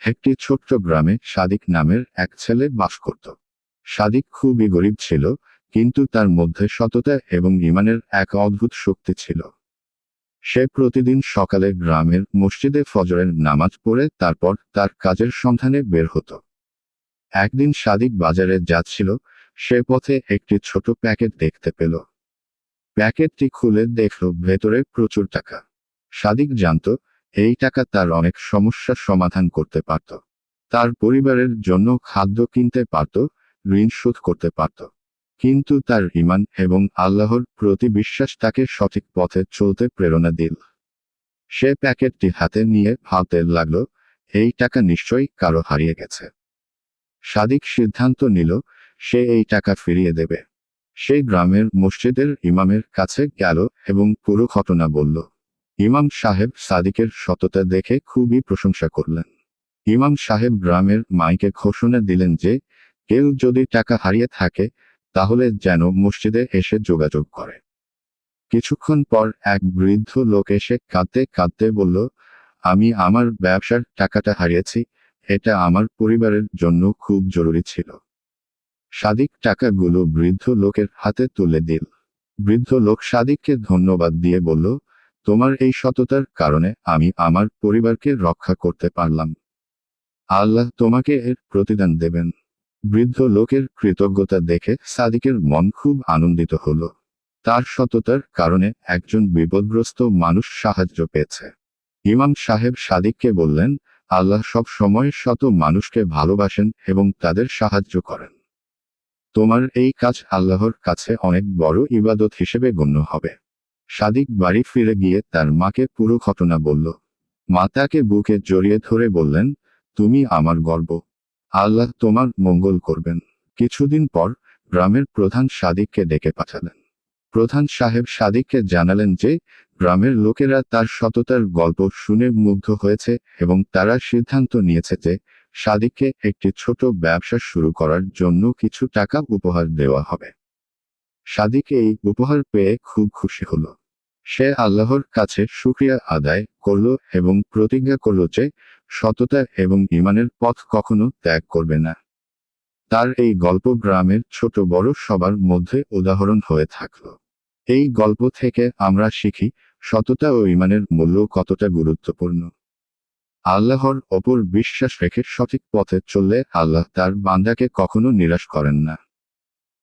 একটি ছোট্ট গ্রামে সাদিক নামের এক ছেলে বাস করত। সাদিক খুবই গরিব ছিল, কিন্তু তার মধ্যে সততা এবং ইমানের এক অদ্ভুত শক্তি ছিল। সে প্রতিদিন সকালে গ্রামের মসজিদে ফজরের নামাজ পড়ে, তারপর তার কাজের সন্ধানে বের হতো। একদিন সাদিক বাজারে যাচ্ছিল, সে পথে একটি ছোট প্যাকেট দেখতে পেল। প্যাকেটটি খুলে দেখল, ভেতরে প্রচুর টাকা। সাদিক জানত এই টাকা তার অনেক সমস্যার সমাধান করতে পারত। তার পরিবারের জন্য খাদ্য কিনতে পারত, ঋণ শোধ করতে পারত। কিন্তু তার ইমান এবং আল্লাহর প্রতি বিশ্বাস তাকে সঠিক পথে চলতে প্রেরণা দিল। সে প্যাকেটটি হাতে নিয়ে ভাবতে লাগল, এই টাকা নিশ্চয়ই কারও হারিয়ে গেছে। সাদিক সিদ্ধান্ত নিল, সে এই টাকা ফিরিয়ে দেবে। সে গ্রামের মসজিদের ইমামের কাছে গেল এবং পুরো ঘটনা বলল ইমাম সাহেব সাদিকের সততা দেখে খুবই প্রশংসা করলেন। ইমাম সাহেব গ্রামের মাইকে ঘোষণা দিলেন যে, কেউ যদি টাকা হারিয়ে থাকে, তাহলে যেন মসজিদে এসে যোগাযোগ করে। কিছুক্ষণ পর এক বৃদ্ধ লোক এসে কাঁদতে কাঁদতে বলল, আমি আমার ব্যবসার টাকাটা হারিয়েছি, এটা আমার পরিবারের জন্য খুব জরুরি ছিল। সাদিক টাকাগুলো বৃদ্ধ লোকের হাতে তুলে দিল। বৃদ্ধ লোক সাদিককে ধন্যবাদ দিয়ে বলল তোমার এই সততার কারণে আমি আমার পরিবারকে রক্ষা করতে পারলাম। আল্লাহ তোমাকে এর প্রতিদান দেবেন। বৃদ্ধ লোকের কৃতজ্ঞতা দেখে সাদিকের মন খুব আনন্দিত হল। তার সততার কারণে একজন বিপদগ্রস্ত মানুষ সাহায্য পেয়েছে। ইমাম সাহেব সাদিককে বললেন, আল্লাহ সব সময় শত মানুষকে ভালোবাসেন এবং তাদের সাহায্য করেন। তোমার এই কাজ আল্লাহর কাছে অনেক বড় ইবাদত হিসেবে গণ্য হবে। সাদিক বাড়ি ফিরে গিয়ে তার মাকে পুরো ঘটনা বলল। মা তাকে বুকে জড়িয়ে ধরে বললেন, তুমি আমার গর্ব। আল্লাহ তোমার মঙ্গল করবেন। কিছুদিন পর গ্রামের প্রধান সাদিককে ডেকে পাঠালেন। প্রধান সাহেব সাদিককে জানালেন যে, গ্রামের লোকেরা তার সততার গল্প শুনে মুগ্ধ হয়েছে এবং তারা সিদ্ধান্ত নিয়েছে যে, সাদিককে একটি ছোট ব্যবসা শুরু করার জন্য কিছু টাকা উপহার দেওয়া হবে। সাদিক এই উপহার পেয়ে খুব খুশি হল। সে আল্লাহর কাছে শুক্রিয়া আদায় করল এবং প্রতিজ্ঞা করল যে, সততা এবং ইমানের পথ কখনো ত্যাগ করবে না। তার এই গল্প গ্রামের ছোট বড় সবার মধ্যে উদাহরণ হয়ে থাকল। এই গল্প থেকে আমরা শিখি, সততা ও ইমানের মূল্য কতটা গুরুত্বপূর্ণ। আল্লাহর ওপর বিশ্বাস রেখে সঠিক পথে চললে আল্লাহ তার বান্দাকে কখনো নিরাশ করেন না।